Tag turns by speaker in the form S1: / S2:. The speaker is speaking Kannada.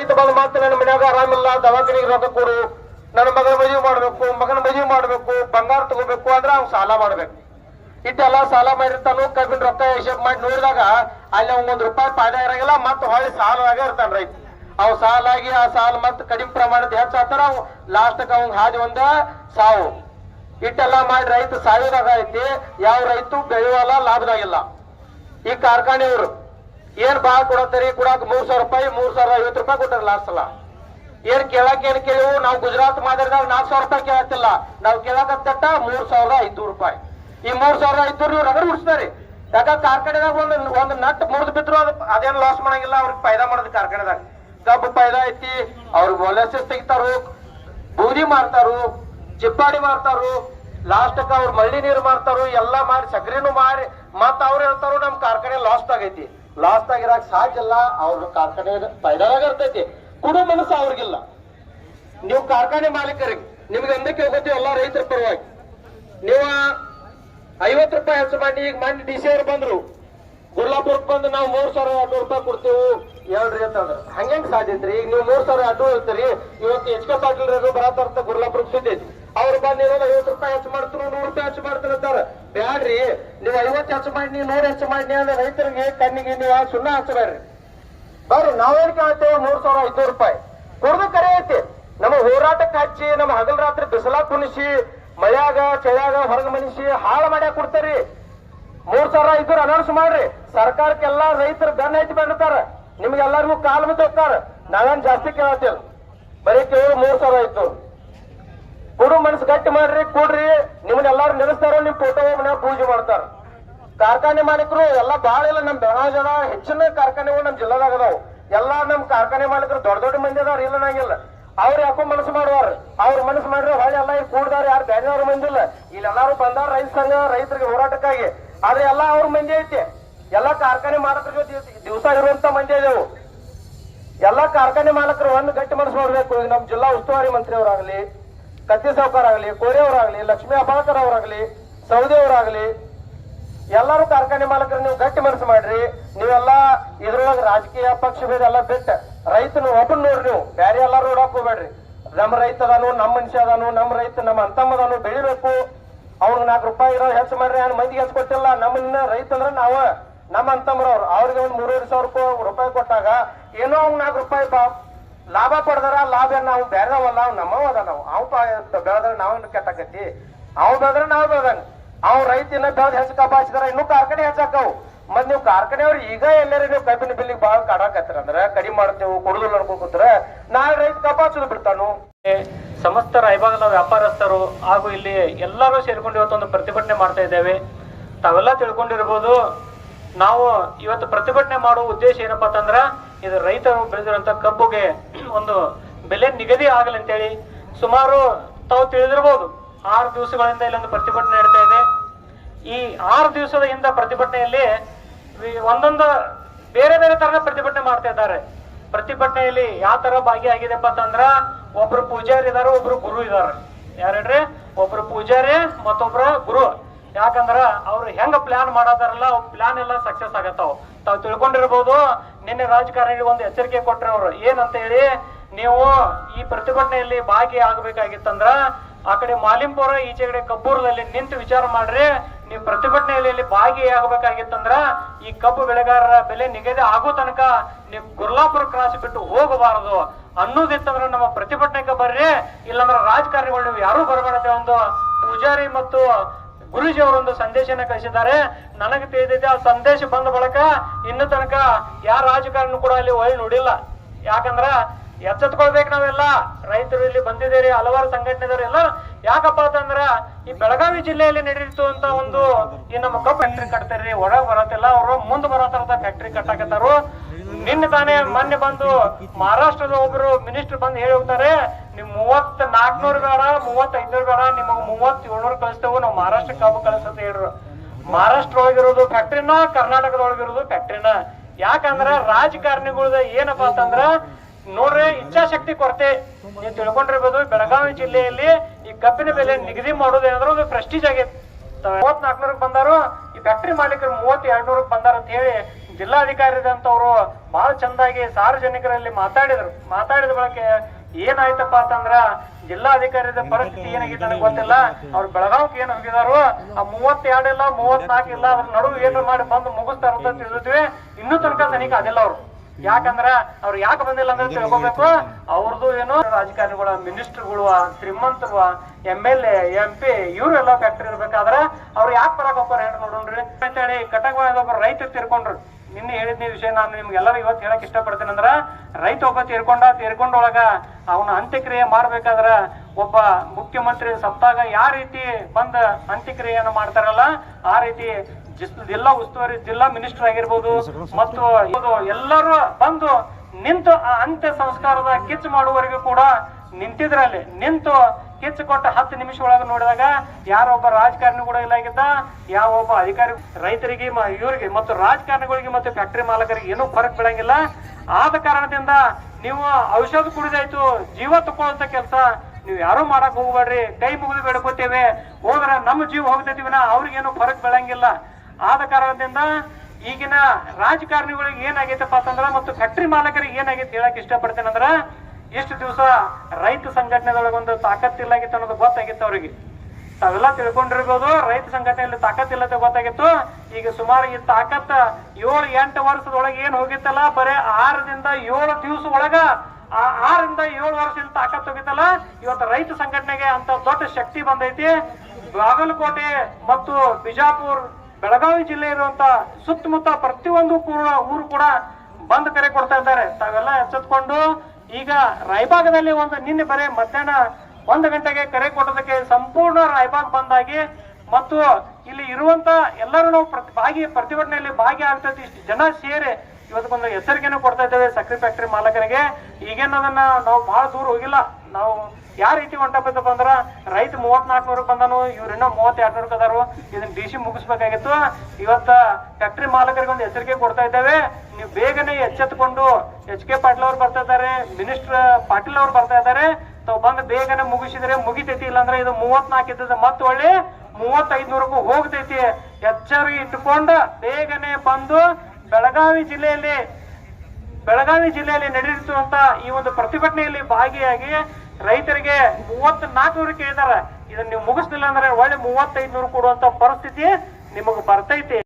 S1: ರೈತ ಬಂದ್ ಮಾತ್ರ ನನ್ನ ಮನ್ಯಾಗ ಆರಾಮಿಲ್ಲ, ದವಾಖಾನಿಗೆ ರೊಕ್ಕ ಕೊಡು, ನನ್ನ ಮಗನ ಮದುವೆ ಮಾಡ್ಬೇಕು, ಮಗನ ಮದುವೆ ಮಾಡ್ಬೇಕು, ಬಂಗಾರ ತಗೋಬೇಕು ಅಂದ್ರೆ ಅವ್ನು ಸಾಲ ಮಾಡ್ಬೇಕು. ಇಟ್ಟೆಲ್ಲ ಸಾಲ ಮಾಡಿರ್ತಾನು, ಕಬ್ಬಿನ ರೊಕ್ಕ ಹಿಸೇಬ್ ಮಾಡಿ ನೋಡಿದಾಗ ಅಲ್ಲಿ ಅವ್ನ ಒಂದ್ ರೂಪಾಯಿ ಫಾಯ್ದಾ ಇರಂಗಿಲ್ಲ, ಮತ್ತ ಹೊಳ್ಳಿ ಸಾಲದಾಗ ಇರ್ತಾನ ರೈತ. ಅವ್ ಸಾಲಾಗಿ ಆ ಸಾಲ ಮತ್ತೆ ಕಡಿಮೆ ಪ್ರಮಾಣದ ಹೆಚ್ಚಾತಾರ ಅವ್ ಲಾಸ್ಟ್ಗೆ ಅವ್ನ್ ಹಾದಿ ಒಂದ ಸಾವು. ಇಟ್ಟೆಲ್ಲ ಮಾಡಿ ರೈತ ಸಾವಿರದಾಗ ಐತಿ, ಯಾವ ರೈತ ಬೆಳೆಯುವಲ್ಲ ಲಾಭದಾಗಿಲ್ಲ. ಈ ಕಾರ್ಖಾನೆಯವರು ಏನ್ ಬಾಳ ಕೊಡತ್ತರಿ ಸಾವಿರ ಮೂರ್ ಸಾವಿರ ಐವತ್ತು ರೂಪಾಯಿ ಕೊಟ್ಟಾರ ಲಾಸ್ಟ್ ಸಲ. ಏನ್ ಕೇಳಕ್ ಏನ್ ಕೇಳಿವು? ನಾವು ಗುಜರಾತ್ ಮಾದರಿದಾಗ ನಾಲ್ಕು ಸಾವಿರ ರೂಪಾಯಿ ಕೇಳತ್ತಿಲ್ಲ. ನಾವು ಕೇಳಕತ್ತ ಮೂರ್ ಸಾವಿರದ ಐದ್ನೂರು ರೂಪಾಯಿ. ಈ ಮೂರ್ ಸಾವಿರದ ಐದ್ನೂರು ನೀವು ರಗಡ್ ಉಳಿಸ್ತಾರಿ ಯಾಕ ಕಾರ್ಖಾನೆದಾಗ ಒಂದ್ ಒಂದ್ ನಟ್ ಮುರಿದ್ ಬಿದ್ರು ಅದು ಅದೇನ್ ಲಾಸ್ ಮಾಡಂಗಿಲ್ಲ, ಅವ್ರಿಗೆ ಫೈದಾ ಮಾಡೋದು ಕಾರ್ಖಾನೆದಾಗ. ಕಬ್ಬು ಫೈದಾ ಐತಿ, ಅವ್ರಿಗೆ ಮೊಲೆಸಸ್ ತೆಗಿತಾರು ಬೂದಿ ಮಾರ್ತಾರು, ಚಿಪ್ಪಾಡಿ ಮಾರ್ತಾರು ಲಾಸ್ಟ್ ಅವ್ರು ಮಳ್ಳಿ ನೀರು ಮಾರ್ತಾರು, ಎಲ್ಲಾ ಮಾಡಿ ಸಕ್ರಿನೂ ಮಾಡಿ ಮತ್ತ ಅವ್ರು ಹೇಳ್ತಾರು ನಮ್ ಕಾರ್ಖಾನೆ ಲಾಸ್ಟ್ ಆಗೈತಿ. ಲಾಸ್ಟ್ ಆಗಿರಾಕ್ ಸಾಧ್ಯ ಇಲ್ಲ ಅವ್ರ ಕಾರ್ಖಾನೆ ಫೈದಾದಾಗ ಇರ್ತೈತಿ. ಕೊಡೋ ಮನಸ್ಸು ಅವ್ರಿಗಿಲ್ಲ. ನೀವು ಕಾರ್ಖಾನೆ ಮಾಲೀಕರಿಗೆ, ನಿಮ್ಗೆ ಅಂದಕ್ಕೆ ಹೋಗುತ್ತೆ ಎಲ್ಲಾ ರೈತರ ಪರವಾಗಿ. ನೀವು ಐವತ್ತು ರೂಪಾಯಿ ಹೆಚ್ಚು ಮಾಡಿ, ಈಗ ಮಾಡಿ ಡಿ ಸಿ ಅವ್ರು ಬಂದ್ರು. ಗುರ್ಲಾಪುರಕ್ಕೆ ಬಂದು ನಾವು ಮೂರ್ ಸಾವಿರ ಎರಡು ರೂಪಾಯಿ ಕೊಡ್ತೇವೆ. ಹೇಳ್ರಿ ಅಂತಂದ್ರೆ ಹಂಗೆ ಸಾಧ್ಯ ಈಗ ನೀವು ಮೂರ್ ಸಾವಿರ ಎರಡು ಹೇಳ್ತೀರಿ. ಇವತ್ತು ಎಚ್ ಕೆ ಪಾಟೀಲ್ ರಘು ಬರತಾರ ಗುರ್ಲಾಪುರಕ್ಕೆ ಸುದ್ದಿ ಐತಿ. ಅವ್ರು ಬಂದು ಇರೋದು ಐವತ್ತು ರೂಪಾಯಿ ಹೆಚ್ಚು ಮಾಡ್ತಾರೆ ನೂರು ರೂಪಾಯಿ ಹೆಚ್ಚು ಮಾಡ್ತಾರೆ ಅಂತಾರ. ಬ್ಯಾಡ್ರಿ, ನೀವು ಐವತ್ತು ಹೆಚ್ಚು ಮಾಡಿ, ನೀವು ನೂರು ಹೆಚ್ಚು ಮಾಡಿ ಅಂದ್ರೆ ರೈತರಿಗೆ ಕಣ್ಣಿಗೆ ನೀವು ಸುಣ್ಣ ಹಚ್ಚಬೇಡ್ರಿ. ಬರ್ರಿ ನಾವೇನ್ ಕೇಳ್ತೇವೆ ಮೂರ್ ಸಾವಿರ ಐದ್ನೂರು ರೂಪಾಯಿ. ಕುಡ್ದು ಕರೆ ಐತಿ. ನಮ್ಮ ಹೋರಾಟಕ್ಕೆ ಹಚ್ಚಿ, ನಮ್ಮ ಹಗಲ್ ರಾತ್ರಿ ಬಿಸಿಲಾಗ ಕುಣಿಸಿ, ಮಳ್ಯಾಗ, ಚಳಿಯಾಗ ಹೊರಗ ಮನಿಸಿ ಹಾಳು ಮಾಡ್ಯಾಕ ಕೊಡ್ತಾರಿ. ಮೂರ್ ಸಾವಿರ ಐದ್ನೂರು ಅನೌನ್ಸ್ ಮಾಡ್ರಿ. ಸರ್ಕಾರಕ್ಕೆಲ್ಲಾ ರೈತರು ಬೆನ್ನ ಐತಿ ಬೆಂಡ್ತಾರ. ನಿಮ್ಗೆಲ್ಲರಿಗೂ ಕಾಲ್ ಬಿದ್ದು ಹೋಗ್ತಾರ ನಾವೇನ್ ಜಾಸ್ತಿ ಕೇಳತ್ತಿಲ್ಲ. ಬರೀ ಕೇಳಿ ಮೂರ್ ಸಾವಿರ ಐದ್ನೂರು. ಕುಡು ಮನಸ್ಸು ಗಟ್ಟಿ ಮಾಡ್ರಿ, ಕೊಡ್ರಿ. ನಿಮ್ಮನ್ನೆಲ್ಲಾರು ನೆನೆಸ್ತಾರ, ನಿಮ್ ಫೋಟೋ ಮನೆ ಪೂಜೆ ಮಾಡ್ತಾರ. ಕಾರ್ಖಾನೆ ಮಾಲೀಕರು ಎಲ್ಲಾ ಬಾಳ ಇಲ್ಲ, ನಮ್ ಬೆಳಗಾವಿ ಜನ ಹೆಚ್ಚಿನ ಕಾರ್ಖಾನೆಗಳು ನಮ್ ಜಿಲ್ಲಾದಾಗ ಅದಾವ. ಎಲ್ಲಾ ನಮ್ ಕಾರ್ಖಾನೆ ಮಾಲೀಕರು ದೊಡ್ಡ ದೊಡ್ಡ ಮಂದಿ ಅದಾರ ಇಲ್ಲ ನಂಗಿಲ್ಲ. ಅವ್ರ ಯಾಕೋ ಮನಸ್ಸು ಮಾಡುವಾರ ಅವ್ರ ಮನಸ್ಸು ಮಾಡ್ರೆ ಹೊಳೆ ಎಲ್ಲ ಈಗ ಕೂಡದಾರ, ಯಾರು ಬೇರೆಯವ್ರ ಮಂದಿ ಇಲ್ಲ. ಇಲ್ಲೆಲ್ಲಾರು ಬಂದಾರ ರೈತ ಸಂಘ, ರೈತರಿಗೆ ಹೋರಾಟಕ್ಕಾಗಿ. ಆದ್ರೆ ಎಲ್ಲಾ ಅವ್ರ ಮಂದಿ ಐತಿ. ಎಲ್ಲಾ ಕಾರ್ಖಾನೆ ಮಾಲೀಕರ ಜೊತೆ ದಿವಸ ಇರುವಂತ ಮಂದಿ ಇದೇವು ಎಲ್ಲಾ ಕಾರ್ಖಾನೆ ಮಾಲಕರು ಒಂದು ಗಟ್ಟಿ ಮನಸ್ಸು ಮಾಡ್ಬೇಕು. ನಮ್ ಜಿಲ್ಲಾ ಉಸ್ತುವಾರಿ ಮಂತ್ರಿ ಅವರಾಗ್ಲಿ ಕತ್ತಿ ಸಾವುಕಾರ ಆಗಲಿ ಕೋರಿಯವರಾಗಲಿ, ಲಕ್ಷ್ಮೀ ಅಬಾಳ್ಕರ್ ಅವರಾಗಲಿ ಸೌದಿ ಅವರಾಗಲಿ ಎಲ್ಲರೂ ಕಾರ್ಖಾನೆ ಮಾಲಕರು ನೀವು ಗಟ್ಟಿ ಮನಸ್ಸು ಮಾಡ್ರಿ. ನೀವೆಲ್ಲ ಇದ್ರೊಳಗೆ ರಾಜಕೀಯ ಪಕ್ಷ ಭೇದ ಎಲ್ಲ ಬಿಟ್ಟ ರೈತನು ಒಬ್ಬನ್ ನೋಡ್ರಿ ನೀವು. ಬ್ಯಾರೆ ಎಲ್ಲರೂ ನೋಡಕ್ ಹೋಗ್ಬೇಡ್ರಿ. ನಮ್ಮ ರೈತ ಅದಾನು ನಮ್ಮ ಮನುಷ್ಯ ಅದಾನು ನಮ್ಮ ರೈತ ನಮ್ಮ ಅಂತಮ್ಮ ಅದಾನು, ಬೆಳಿಬೇಕು. ಅವ್ನಿಗೆ ನಾಲ್ಕು ರೂಪಾಯಿ ಇರೋ ಹೆಚ್ಚು ಮಾಡ್ರಿ ಅವ್ನು ಮಂದಿಗೆ ಹೆಚ್ಚು ಕೊಟ್ಟಿಲ್ಲ. ನಮ್ಮನ್ನ ರೈತ ಅಂದ್ರೆ ನಾವ, ನಮ್ಮ ಅಂತಮ್ರವ್ರು ಅವ್ರಿಗೆ ಒಂದು ಮೂರುವರೆ ಸಾವಿರ ರೂಪಾಯಿ ಕೊಟ್ಟಾಗ ಏನೋ ಅವ್ನ ನಾಲ್ಕು ರೂಪಾಯಿ ಲಾಭ ಪಡೆದಾರ ಲಾಭ ಏನ್ ನಾವು ಬೇರೆದವಲ್ಲ ಅವ್ ನಮ್ಮವ ಅದ ನಾವು ಅವ್. ಬೆಳೆದ್ರೆ ನಾವ್ ಕೆಟ್ಟಾಕತಿ ಅವ್ ಬೆಳೆದ್ರೆ ನಾವ್ ಬೆಳ್ದಂಗ ಅವ್ ರೈತ ಇನ್ನ ಬೆಳೆದ್ ಹೆಚ್ಚು ಕಪಾಸಿದಾರ, ಇನ್ನೂ ಕಾರ್ಖಾನೆ ಹೆಚ್ಚಾಕವು ಮತ್ ನೀವು ಕಾರ್ಖಾನೆಯವ್ರು ಈಗ ಎಲ್ಲಾರು ನೀವು ಕಬ್ಬಿನ ಬಿಲ್ಲಿಗೆ ಬಾಳ ಕಾಡಾಕತ್ತೀರ ಅಂದ್ರ ಕಡಿಮೆ ಮಾಡ್ತೇವೆ ಕೊಡುದಿಲ್ಲ ಅನ್ಕೊಂಡ್ ಕೂತ್ರ ನಾಳೆ ರೈತ ಕಪಾಸದು ಬಿಡ್ತಾನು.
S2: ಸಮಸ್ತ ರಾಯಭಾಗದ ವ್ಯಾಪಾರಸ್ಥರು ಹಾಗೂ ಇಲ್ಲಿ ಎಲ್ಲರೂ ಸೇರ್ಕೊಂಡು ಇವತ್ತೊಂದು ಪ್ರತಿಭಟನೆ ಮಾಡ್ತಾ ಇದ್ದೇವೆ. ತಾವೆಲ್ಲ ತಿಳ್ಕೊಂಡಿರ್ಬೋದು, ನಾವು ಇವತ್ತು ಪ್ರತಿಭಟನೆ ಮಾಡುವ ಉದ್ದೇಶ ಏನಪ್ಪಾ ಅಂತಂದ್ರ ಇದು ರೈತರು ಬೆಳೆದಿರುವಂತ ಕಬ್ಬುಗೆ ಒಂದು ಬೆಲೆ ನಿಗದಿ ಆಗಲಿ ಅಂತೇಳಿ ಸುಮಾರು ತಾವು ತಿಳಿದಿರಬಹುದು ಆರು ದಿವಸಗಳಿಂದ ಇಲ್ಲೊಂದು ಪ್ರತಿಭಟನೆ ನಡೀತಾ ಇದೆ. ಈ ಆರು ದಿವಸದ ಹಿಂದ ಪ್ರತಿಭಟನೆಯಲ್ಲಿ ಒಂದೊಂದು ಬೇರೆ ಬೇರೆ ತರದ ಪ್ರತಿಭಟನೆ ಮಾಡ್ತಾ ಇದ್ದಾರೆ. ಪ್ರತಿಭಟನೆಯಲ್ಲಿ ಯಾವ ತರ ಭಾಗಿಯಾಗಿದೆಪ್ಪ ಅಂತಂದ್ರ ಒಬ್ರು ಪೂಜಾರಿ ಇದಾರೆ ಒಬ್ರು ಗುರು ಇದಾರೆ. ಯಾರ ಹೇಳ್ರಿ? ಒಬ್ರು ಪೂಜಾರಿ ಮತ್ತೊಬ್ರು ಗುರು. ಯಾಕಂದ್ರ ಅವ್ರು ಹೆಂಗ ಪ್ಲಾನ್ ಮಾಡೋದಾರಲ್ಲ ಅವ್ ಪ್ಲಾನ್ ಎಲ್ಲ ಸಕ್ಸಸ್ ಆಗತ್ತಾವ. ತಾವ್ ತಿಳ್ಕೊಂಡಿರ್ಬೋದು, ನಿನ್ನೆ ರಾಜಕಾರಣಿಗೆ ಒಂದು ಎಚ್ಚರಿಕೆ ಕೊಟ್ರೆ ಅವ್ರು. ಏನಂತ ಹೇಳಿ ನೀವು ಈ ಪ್ರತಿಭಟನೆಯಲ್ಲಿ ಭಾಗಿ ಆಗ್ಬೇಕಾಗಿತ್ತಂದ್ರ ಆ ಕಡೆ ಮಾಲಿಂಪುರ ಈಚೆ ಕಡೆ ಕಬ್ಬೂರದಲ್ಲಿ ನಿಂತು ವಿಚಾರ ಮಾಡ್ರಿ. ನೀವು ಪ್ರತಿಭಟನೆಯಲ್ಲಿ ಭಾಗಿಯಾಗಬೇಕಾಗಿತ್ತಂದ್ರ, ಈ ಕಬ್ಬು ಬೆಳೆಗಾರರ ಬೆಲೆ ನಿಗದಿ ಆಗೋ ತನಕ ನೀವು ಗುರ್ಲಾಪುರ ಕ್ರಾಸ್ ಬಿಟ್ಟು ಹೋಗಬಾರದು. ಅನ್ನೋದಿತ್ತಂದ್ರ ನಮ್ಮ ಪ್ರತಿಭಟನೆಗೆ ಬರ್ರಿ. ಇಲ್ಲಾಂದ್ರ ರಾಜಕಾರಣಿಗಳು ನೀವು ಯಾರು ಬರಬಾರದೆ ಒಂದು ಪೂಜಾರಿ ಮತ್ತು ಗುರುಜಿ ಅವರೊಂದು ಸಂದೇಶನ ಕಳಿಸಿದ್ದಾರೆ. ನನಗೆ ತಿಳಿದಿದೆ, ಆ ಸಂದೇಶ ಬಂದ ಬಳಿಕ ಇನ್ನು ತನಕ ಯಾರ ರಾಜಕಾರಣ ಕೂಡ ಅಲ್ಲಿ ಒಳ್ಳೆ ನೋಡಿಲ್ಲ. ಯಾಕಂದ್ರ ಎಚ್ಚೆತ್ಕೊಳ್ಬೇಕು ನಾವೆಲ್ಲ. ರೈತರು ಇಲ್ಲಿ ಬಂದಿದ್ದೀರಿ, ಹಲವಾರು ಸಂಘಟನೆದವರು ಎಲ್ಲ ಯಾಕಪ್ಪ ಅಂತಂದ್ರ ಈ ಬೆಳಗಾವಿ ಜಿಲ್ಲೆಯಲ್ಲಿ ನಡೆಯಿತು ಅಂತ ಒಂದು ಈ ನಮ್ಮ ಫ್ಯಾಕ್ಟ್ರಿ ಕಟ್ತಾರ್ರಿ ಒಳಗ್ ಬರತ್ತಿಲ್ಲ. ಅವರು ಮುಂದ್ ಬರತ್ತಾರ ಫ್ಯಾಕ್ಟ್ರಿ ಕಟ್ಟಾಕತ್ತಾರು. ನಿನ್ನೆ ತಾನೇ ಮೊನ್ನೆ ಬಂದು ಮಹಾರಾಷ್ಟ್ರದ ಒಬ್ಬರು ಮಿನಿಸ್ಟರ್ ಬಂದು ಹೇಳಿ ಹೋಗ್ತಾರೆ ನಿಮ್ ಮೂವತ್ ನಾಲ್ಕನೂರ್ ಬೇಡ ಮೂವತ್ ಐದ್ನೂರು ಬೇಡ, ನಿಮಗ್ ಮೂವತ್ ಏಳ್ನೂರು ಕಳಿಸ್ತೇವೆ, ನಾವು ಮಹಾರಾಷ್ಟ್ರ ಕಬ್ಬು ಕಳಿಸ್ತ ಹೇಳ್ರು. ಮಹಾರಾಷ್ಟ್ರ ಒಳಗಿರೋದು ಫ್ಯಾಕ್ಟ್ರಿನ ಕರ್ನಾಟಕದೊಳಗಿರೋದು ಫ್ಯಾಕ್ಟ್ರಿನ ಯಾಕಂದ್ರ ರಾಜಕಾರಣಿಗಳದ ಏನಪ್ಪಾ ಅಂತಂದ್ರ, ನೋಡ್ರಿ, ಇಚ್ಛಾಶಕ್ತಿ ಕೊರತೆ. ನೀವು ತಿಳ್ಕೊಂಡಿರ್ಬೋದು, ಬೆಳಗಾವಿ ಜಿಲ್ಲೆಯಲ್ಲಿ ಈ ಕಬ್ಬಿನ ಬೆಲೆ ನಿಗದಿ ಮಾಡೋದು ಏನಂದ್ರೆ ಒಂದು ಪ್ರೆಸ್ಟೀಜ್ ಆಗೈತೆ. ಮೂವತ್ ನಾಲ್ಕನೂರಕ್ಕೆ ಬಂದಾರು, ಈ ಫ್ಯಾಕ್ಟ್ರಿ ಮಾಲೀಕರು ಮೂವತ್ ಎರಡ್ನೂರಕ್ಕೆ ಬಂದಾರ ಅಂತ ಹೇಳಿ ಜಿಲ್ಲಾಧಿಕಾರಿದಂತವ್ರು ಬಹಳ ಚಂದಾಗಿ ಸಾರ್ವಜನಿಕರಲ್ಲಿ ಮಾತಾಡಿದ್ರು, ಮಾತಾಡಿದ ಬಳಕೆ ಏನಾಯ್ತಪ್ಪ ಅಂತಂದ್ರ ಜಿಲ್ಲಾಧಿಕಾರಿದ ಪರಿಸ್ಥಿತಿ ಏನಾಗಿದೆ ನನಗೆ ಗೊತ್ತಿಲ್ಲ. ಅವ್ರು ಬೆಳಗಾವ್ಗೆ ಏನ್ ಹೋಗಿದಾರು ಆ ಮೂವತ್ತೆರಡು ಇಲ್ಲ ಮೂವತ್ನಾಲ್ಕು ಇಲ್ಲ ಅದ್ರ ನಡುವೆ ಏನು ಮಾಡಿ ಬಂದು ಮುಗಿಸ್ತಾರ ಅಂತ ತಿಳಿದ್ವಿ ಇನ್ನೂ ತನಕ ತನಿಖೆ ಅದಿಲ್ಲ ಅವ್ರು. ಯಾಕಂದ್ರ ಅವ್ರು ಯಾಕೆ ಬಂದಿಲ್ಲ ಅಂದ್ರೆ ತಿಳ್ಕೊಬೇಕು. ಅವ್ರದ್ದು ಏನು ರಾಜಕಾರಣಿಗಳ ಮಿನಿಸ್ಟರ್ಗಳು ಶ್ರೀಮಂತರು M L A M P ಇವರೆಲ್ಲ ಫ್ಯಾಕ್ಟ್ರಿ ಇರ್ಬೇಕಾದ್ರ ಅವ್ರು ಯಾಕೆ ಬರಕ್ ಹೋಗ್ತಾರೆ ಹೇಳಿ ನೋಡ್ರಿ ಅಂತೇಳಿ ಕಟಕ್ ಒಬ್ಬ ರೈತ ತೀರ್ಕೊಂಡ್ರು. ನಿನ್ನೆ ಹೇಳಿದ್ನಿ ವಿಷಯ ನಾನು ನಿಮ್ಗೆಲ್ಲರೂ ಇವತ್ತು ಹೇಳಕ್ ಇಷ್ಟಪಡ್ತೇನೆ ಅಂದ್ರ, ರೈತ ಒಬ್ಬ ತೀರ್ಕೊಂಡ, ತೀರ್ಕೊಂಡೊಳಗ ಅವನ ಅಂತ್ಯಕ್ರಿಯೆ ಮಾಡ್ಬೇಕಾದ್ರ ಒಬ್ಬ ಮುಖ್ಯಮಂತ್ರಿ ಸತ್ತಾಗ ಯಾವ ರೀತಿ ಬಂದ ಅಂತ್ಯಕ್ರಿಯೆಯನ್ನು ಮಾಡ್ತಾರಲ್ಲ, ಆ ರೀತಿ ಜಿಲ್ಲಾ ಉಸ್ತುವಾರಿ, ಜಿಲ್ಲಾ ಮಿನಿಸ್ಟರ್ ಆಗಿರ್ಬೋದು ಮತ್ತು ಎಲ್ಲರೂ ಬಂದು ನಿಂತು ಆ ಅಂತ್ಯ ಸಂಸ್ಕಾರದ ಕಿಚ್ಚು ಮಾಡುವವರೆಗೂ ಕೂಡ ನಿಂತಿದ್ರಲ್ಲಿ, ನಿಂತು ಕಿಚ್ಚು ಕೊಟ್ಟ ಹತ್ತು ನಿಮಿಷ ಒಳಗೆ ನೋಡಿದಾಗ ಯಾರೊಬ್ಬ ರಾಜಕಾರಣಿ ಕೂಡ ಇಲ್ಲ ಆಗಿದ್ದ, ಯಾವ ಒಬ್ಬ ಅಧಿಕಾರಿ ರೈತರಿಗೆ ಇವರಿಗೆ ಮತ್ತು ರಾಜಕಾರಣಿಗಳಿಗೆ ಮತ್ತು ಫ್ಯಾಕ್ಟರಿ ಮಾಲಕರಿಗೆ ಏನೂ ಫರಕ್ ಬೀಳಂಗಿಲ್ಲ. ಆದ ಕಾರಣದಿಂದ ನೀವು ಔಷಧ ಕುಡಿದಾಯ್ತು, ಜೀವ ತಕೊಳ್ಳುವಂತ ಕೆಲಸ ನೀವು ಯಾರು ಮಾಡಕ್ ಹೋಗ್ಬೇಡ್ರಿ. ಕೈ ಮುಗಿದು ಬೇಡ್ಕೋತೇವೆ. ಹೋದ್ರೆ ನಮ್ಮ ಜೀವ ಹೋಗ್ತೈತಿ ಅವ್ರಿಗೆ ಅವ್ರಿಗೇನು ಫರಕ್ ಬೀಳಂಗಿಲ್ಲ. ಆದ ಕಾರಣದಿಂದ ಈಗಿನ ರಾಜಕಾರಣಿಗಳಿಗೆ ಏನಾಗೈತಪ್ಪ ಅಂತಂದ್ರ ಮತ್ತು ಫ್ಯಾಕ್ಟರಿ ಮಾಲಕರಿಗೆ ಏನಾಗೈತೆ ಹೇಳಕ್ ಇಷ್ಟಪಡ್ತೇನೆ ಅಂದ್ರ ಇಷ್ಟು ದಿವಸ ರೈತ ಸಂಘಟನೆದೊಳಗೊಂದು ತಾಕತ್ತಿಲ್ಲಾಗಿತ್ತು ಅನ್ನೋದು ಗೊತ್ತಾಗಿತ್ತು ಅವರಿಗೆ. ತಾವೆಲ್ಲ ತಿಳ್ಕೊಂಡಿರ್ಬೋದು, ರೈತ ಸಂಘಟನೆಯಲ್ಲಿ ತಾಕತ್ತಿಲ್ಲದೆ ಗೊತ್ತಾಗಿತ್ತು. ಈಗ ಸುಮಾರು ಈ ತಾಕತ್ತ ಏಳು, ಎಂಟು ವರ್ಷದೊಳಗೆ ಏನ್ ಹೋಗಿತ್ತಲ್ಲ? ಬರೇ ಆರರಿಂದ ಏಳು ದಿವಸ ಒಳಗ ಆ ಆರರಿಂದ ಏಳು ವರ್ಷದಿಂದ ತಾಕತ್ ಹೋಗಿತ್ತಲ್ಲ? ಇವತ್ತು ರೈತ ಸಂಘಟನೆಗೆ ಅಂತ ದೊಡ್ಡ ಶಕ್ತಿ ಬಂದೈತಿ. ಬಾಗಲಕೋಟೆ ಮತ್ತು ಬಿಜಾಪುರ್, ಬೆಳಗಾವಿ ಜಿಲ್ಲೆ ಇರುವಂತ ಸುತ್ತಮುತ್ತ ಪ್ರತಿಯೊಂದು ಕೂಡ ಊರು ಕೂಡ ಬಂದ್ ಕರೆ ಕೊಡ್ತಾ ಇದ್ದಾರೆ. ತಾವೆಲ್ಲ ಎಚ್ಚೆತ್ಕೊಂಡು ಈಗ ರಾಯಭಾಗದಲ್ಲಿ ಒಂದು ನಿನ್ನೆ ಬರೀ ಮಧ್ಯಾಹ್ನ ಒಂದು ಗಂಟೆಗೆ ಕರೆ ಕೊಟ್ಟದಕ್ಕೆ ಸಂಪೂರ್ಣ ರಾಯಬಾಗ್ ಬಂದಾಗಿ ಮತ್ತು ಇಲ್ಲಿ ಇರುವಂತ ಎಲ್ಲರೂ ನಾವು ಪ್ರತಿ ಭಾಗಿ ಪ್ರತಿಭಟನೆಯಲ್ಲಿ ಭಾಗಿ ಆಗ್ತೈತಿ ಇಷ್ಟು ಜನ ಸೇರಿ ಇವತ್ತೊಂದು ಎಚ್ಚರಿಕೆಯನ್ನು ಕೊಡ್ತಾ ಇದ್ದೇವೆ ಸಕ್ಕರೆ ಫ್ಯಾಕ್ಟರಿ ಮಾಲಕರಿಗೆ ಈಗೇನದನ್ನ ನಾವು ಬಹಳ ದೂರ ಹೋಗಿಲ್ಲ. ನಾವು ಯಾವ ರೀತಿ ಹೊಂಟಪ್ಪ ಅಂದ್ರೆ ರೈತ ಮೂವತ್ನಾಲ್ಕನೂರು ಬಂದನು, ಇವ್ರ ಇನ್ನೂ ಮೂವತ್ತೆರಡ್ನೂರು ಅದಾರು. ಇದನ್ನ ಡಿ ಸಿ ಮುಗಿಸ್ಬೇಕಾಗಿತ್ತು. ಇವತ್ತ ಫ್ಯಾಕ್ಟ್ರಿ ಮಾಲಕರಿಗೆ ಒಂದು ಎಚ್ಚರಿಕೆ ಕೊಡ್ತಾ ಇದ್ದೇವೆ. ನೀವು ಬೇಗನೆ ಎಚ್ಚೆತ್ಕೊಂಡು ಎಚ್ ಕೆ ಪಾಟೀಲ್ ಅವ್ರು ಬರ್ತಾ ಇದ್ದಾರೆ, ಮಿನಿಸ್ಟರ್ ಪಾಟೀಲ್ ಅವ್ರು ಬರ್ತಾ ಇದ್ದಾರೆ. ತಾವು ಬಂದು ಬೇಗನೆ ಮುಗಿಸಿದ್ರೆ ಮುಗಿತೈತಿ, ಇಲ್ಲಾಂದ್ರೆ ಇದು ಮೂವತ್ನಾಲ್ಕು ಇದ್ದದ ಮತ್ತೆ ಒಳ್ಳೆ ಮೂವತ್ತೈದ್ನೂರಕ್ಕೂ ಹೋಗ್ತೈತಿ. ಎಚ್ಚರಿ ಇಟ್ಟುಕೊಂಡು ಬೇಗನೆ ಬಂದು ಬೆಳಗಾವಿ ಜಿಲ್ಲೆಯಲ್ಲಿ ಬೆಳಗಾವಿ ಜಿಲ್ಲೆಯಲ್ಲಿ ನಡೆಯುತ್ತಿರುವಂತ ಈ ಒಂದು ಪ್ರತಿಭಟನೆಯಲ್ಲಿ ಭಾಗಿಯಾಗಿ ರೈತರಿಗೆ ಮೂವತ್ತ್ ನಾಲ್ಕುನೂರು ಕೇಳಿದಾರೆ ಇದನ್ನ ನೀವು ಮುಗಿಸ್ಲಿಲ್ಲ ಅಂದ್ರೆ ಒಳ್ಳೆ ಮೂವತ್ತೈದು ನೂರು ಕೊಡುವಂತ ಪರಿಸ್ಥಿತಿ ನಿಮಗ್ ಬರ್ತೈತಿ.